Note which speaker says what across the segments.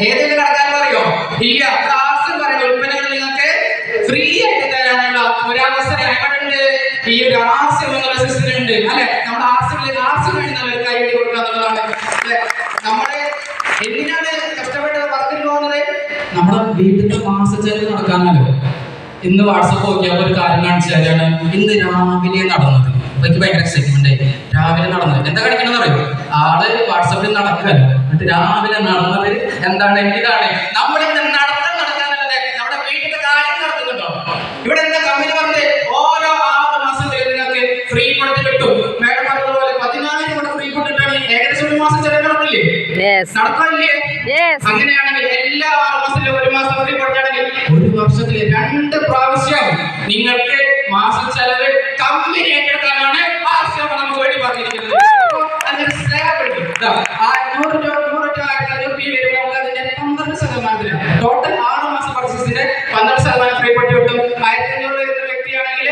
Speaker 1: ഏതെങ്കിലും കടക്കാർ പറയോ ഇല്ല കാസ് പറയുന്ന ഉൽപ്പന്നങ്ങൾ നിങ്ങൾക്ക് ഫ്രീ ആയിട്ട് തരാനുള്ള ഒരു അവസരം എവിടെയുണ്ട്? ഈ ഒരു ആർസ്യം എന്നുള്ള സിസ്റ്റം ഉണ്ട്. അല്ലെ? നമ്മുടെ ആർസ്യങ്ങളിൽ ആർസ്യം വേണ്ടി നല്ലൊരു ഒരു കാര്യം കൊടുക്കുക എന്നുള്ളതാണ്. നമ്മുടെ എന്തിനാണ് കഷ്ടപ്പെട്ട് വർക്കിന് പോകുന്നത്? നമ്മുടെ വീട്ടിന്റെ മാസ ചെലവ് നടക്കാനല്ലോ ഇന്ന് വാട്സപ്പ് നോക്കിയപ്പോൾ ഒരു കാര്യം കാണിച്ചു തരാണ്. ഇന്ന് രാവിലെ നടന്നത്. എനിക്ക് ഭയങ്കര എക്സൈറ്റ്മെന്റ് രാവിലെ നടന്നത്. എന്താ കാണിക്കണമെന്ന് അറിയോ? ആൾ വാട്സപ്പിൽ നടക്കുക എന്നിട്ട് രാവിലെ നടന്നത് എന്താണ്? ഇതാണ് നമ്മുടെ നടത്തം നടക്കാനല്ലേ നമ്മുടെ വീട്ടിലെ കാര്യം നടത്തുന്നുണ്ടോ? ഇവിടെ എന്താ കമ്പനി പറഞ്ഞത് ഓരോ ആറ് മാസത്തിൽ നിങ്ങൾക്ക് ഫ്രീ കൊടുത്ത് കിട്ടും. മേഡം പറഞ്ഞതുപോലെ പതിനായിരം കൂടെ ഫ്രീ കൊടുത്തിട്ടാണ് ഏകദേശം ഒരു മാസം ചെലവ് നടക്കില്ലേ?
Speaker 2: യെസ്
Speaker 1: അങ്ങനെയാണെങ്കിൽ എല്ലാ ആറ് മാസത്തിലും ഒരു മാസം ഫ്രീ കൊടുക്കുകയാണെങ്കിൽ ഒരു വർഷത്തിൽ രണ്ട് പ്രാവശ്യം നിങ്ങൾക്ക് മാസം ചെലവ് കമ്പനി ഏറ്റെടുക്കാനാണ് ആവശ്യം നമുക്ക് വേണ്ടി പറഞ്ഞിരിക്കുന്നത് അപ്പോ അതിന് slab ഉണ്ട്. ഇതാ, ആ നൂറ് രൂപ നൂറ് രൂപ ആയിരത്തി അഞ്ഞൂറ് fee വരുമ്പോൾ നമുക്ക് അതിന്റെ പന്ത്രണ്ട് ശതമാനത്തിന്. ടോട്ടൽ ആറ് മാസം പർച്ചേസിന്റെ പന്ത്രണ്ട് ശതമാനം ഫ്രീ പെട്ടി കിട്ടും. ആയിരത്തി അഞ്ഞൂറ് വരുന്ന വ്യക്തിയാണെങ്കിൽ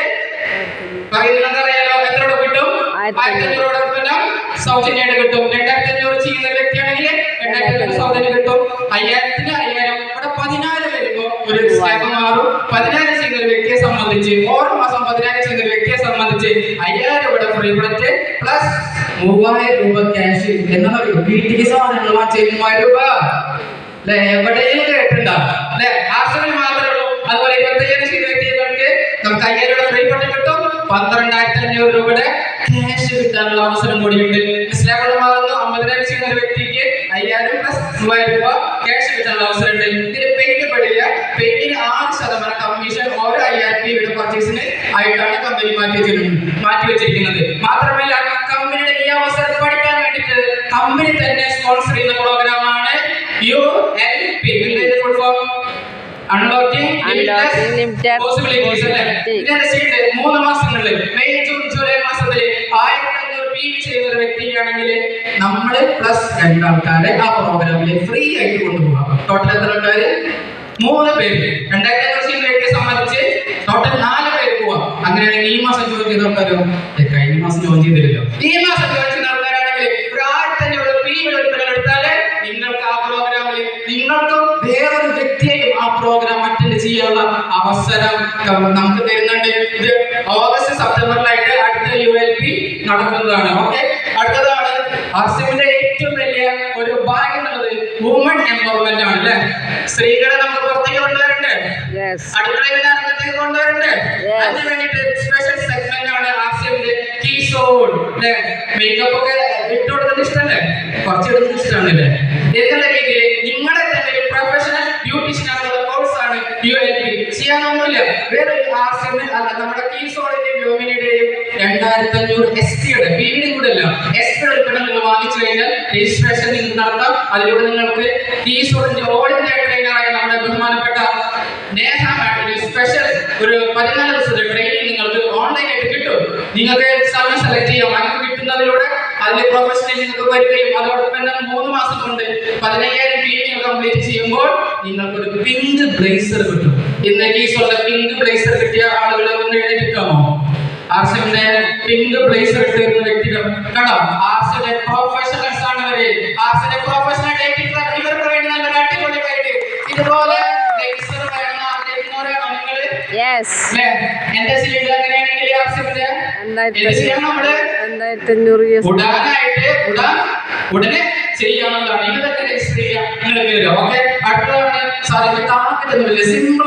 Speaker 1: പറയുന്നത് അറിയാലോ എത്ര രൂപ കിട്ടും?
Speaker 2: ആയിരത്തി
Speaker 1: അഞ്ഞൂറ് ഉൽപ്പന്നം സൗജന്യമായിട്ട് കിട്ടും. രണ്ടായിരത്തി അഞ്ഞൂറ് ചെയ്യുന്ന വ്യക്തിയാണെങ്കിൽ രണ്ടായിരത്തി അഞ്ഞൂറ് സൗജന്യം കിട്ടും. അയ്യായിരത്തിന് അയ്യായിരം. ഇവിടെ പതിനായിരം വരുമ്പോ ഒരു സ്ലാബ് മാറും. പതിനായിരം ചെയ്യുന്ന ഒരു വ്യക്തിയെ സംബന്ധിച്ച് ഓരോ മാസം പതിനായിരം ചെയ്യുന്ന ഒരു വ്യക്തിയെ സംബന്ധിച്ച് അയ്യായിരം ഇവിടെ ഫ്രീ പ്രൊഡക്റ്റ് പ്ലസ് മൂവായിരം രൂപ ക്യാഷ് പറയുക വീട്ടിലേക്ക് സാധനങ്ങൾ വാങ്ങിച്ച മൂവായിരം രൂപ. അല്ലെ? എവിടെയും കേട്ടിട്ടുണ്ടാവും അല്ലെ? മാത്രമേ ഉള്ളൂ. അതുപോലെ ഇരുപത്തയ്യായിരം കിട്ടും പന്ത്രണ്ടായിരത്തി അഞ്ഞൂറ് രൂപയുടെ ക്യാഷ് കിട്ടാനുള്ള അവസരം കൂടിയുണ്ട്. അമ്പതിനായിരം ചെയ്യുന്ന ഒരു വ്യക്തിക്ക് അയ്യായിരം പ്ലസ് മൂവായിരം രൂപ ക്യാഷ് കിട്ടാനുള്ള അവസരമുണ്ട്. ഇതിന് പെയിന്റ് പെടില്ല പെയിന്റിന് ആറ് ശതമാനം കമ്മീഷൻ ഓരോ അയ്യായിരം പർച്ചേസിന് ആയിട്ടാണ് കമ്പനി മാറ്റി വെച്ചിരിക്കുന്നത് മാറ്റി വെച്ചിരിക്കുന്നത്. P for
Speaker 2: Unlocking limited
Speaker 1: possibilities അല്ലേ?
Speaker 2: possibility.
Speaker 1: ഇതിന്റെ ചെയ്യേണ്ടത് മൂന്ന് മാസങ്ങളിൽ മെയ് ജൂൺ ജൂലൈ മാസത്തിൽ ആയിരത്തി അഞ്ഞൂറ് പി ചെയ്യുന്ന ഒരു നമ്മൾ പ്ലസ് രണ്ടാൾക്കാരെ ആ പ്രോഗ്രാമിൽ ഫ്രീ ആയിട്ട് കൊണ്ടുപോകാം. ടോട്ടൽ എത്ര ആൾക്കാര് മൂന്ന് പേര്. രണ്ടായിരത്തി അഞ്ഞൂറ് വ്യക്തിയെ സംബന്ധിച്ച് ടോട്ടൽ നാല് പേര് പോവാം. അങ്ങനെയാണെങ്കിൽ ഈ മാസം ജോയിൻ ചെയ്ത ആൾക്കാരോ കഴിഞ്ഞ മാസം ജോയിൻ ചെയ്തില്ലല്ലോ. ഈ പ്രോഗ്രാം അറ്റൻഡ് ചെയ്യാനുള്ള അവസരം നമുക്ക് തരുന്നുണ്ട്. ഇത് ഓഗസ്റ്റ് സെപ്റ്റംബറിലായിട്ട് അടുത്ത യു എൽ പി നടക്കുന്നതാണ്. ഓക്കെ അടുത്തതാണ് അസിമിന്റെ ഏറ്റവും വലിയ ഒരു ഭാഗ്യം എന്നുള്ളത് വുമൺ എംപവർമെന്റ് ആണ് അല്ലെ? സ്ത്രീകളെ നമുക്ക് പുറത്തേക്ക് കൊണ്ടുവരണ്ടേ? അടുക്കളയിൽ നിന്ന് അകത്തേക്ക് കൊണ്ടുവരണ്ടേ. അതിന് വേണ്ടിയിട്ട് സ്പെഷ്യൽ സെഗ്മെന്റ് ആണ് ആർസിഎമ്മിന്റെ കീ സോൾ അല്ലേ? മേക്കപ്പ് ഒക്കെ ഇട്ട് കൊടുക്കുന്നത് ഇഷ്ടമല്ലേ കുറച്ച് ഇഷ്ടമാണ് ഇഷ്ടമാണല്ലേ? എന്നുള്ള രീതിയിൽ യു എൽ പി ചെയ്യാനൊന്നുമില്ല വേറെ ആർസിഎമ്മിൽ അല്ല നമ്മുടെ കീ സോളിന്റെയും ലൂമിനിയുടെയും രണ്ടായിരത്തി അഞ്ഞൂറ് എസ് ടിയുടെ പിയുടെ കൂടെ അല്ല എസ് ടിയുടെ ഉൽപ്പന്നം നിങ്ങൾ വാങ്ങിച്ചു കഴിഞ്ഞാൽ രജിസ്ട്രേഷൻ നിങ്ങൾക്ക് നടത്താം. അതിലൂടെ നിങ്ങൾക്ക് കീ സോളിന്റെ ഓൾ ഇന്ത്യ ട്രെയിനറായ നമ്മുടെ ബഹുമാനപ്പെട്ട നേഹ മാഡം സ്പെഷ്യൽ ഒരു സമയം സെലക്ട് ചെയ്യാം. കിട്ടുന്നതിലൂടെ അതിൽ പ്രൊഫഷണൽ നിങ്ങൾക്ക് വരികയും അതോടൊപ്പം തന്നെ മൂന്ന് മാസം കൊണ്ട് പതിനയ്യായിരം പി എം കംപ്ലീറ്റ് ചെയ്യുമ്പോൾ നിങ്ങൾക്കൊരു പിങ്ക് ബ്ലേസർ കിട്ടും. ഇന്ന് കീസുള്ള പിങ്ക് ബ്ലേസർ കിട്ടിയ ആളുകൾ ഒന്ന് എഴുതിക്കാമോ ആർസിന്റെ പിങ്ക് ബ്ലേസർ ഇട്ടിരുന്ന വ്യക്തികൾ കണ്ടോ? ആർസിന്റെ പ്രൊഫഷണൽസ് ആണ് ഇവർ. ആർസിന്റെ പ്രൊഫഷണൽ ഇവർക്ക് വേണ്ടി നല്ലൊരു അടിപൊളി കൈഡ് ഇതുപോലെ ബ്ലേസർ വേണം ആഗ്രഹിക്കുന്നവരാണോ നിങ്ങൾ.
Speaker 2: യെസ്
Speaker 1: അല്ലേ? എന്റെ സീഡ് അങ്ങനെയാണെങ്കിൽ ആർസിന്റെ നമ്മൾ
Speaker 2: രണ്ടായിരത്തി അഞ്ഞൂറ്
Speaker 1: ഉടനെ ചെയ്യാനുള്ളതാണ് ഇതൊക്കെ രജിസ്റ്റർ ചെയ്യാം നിങ്ങൾ ഓക്കെ അടുത്തതാണ് സാർ ഇത് സിമ്പിൾ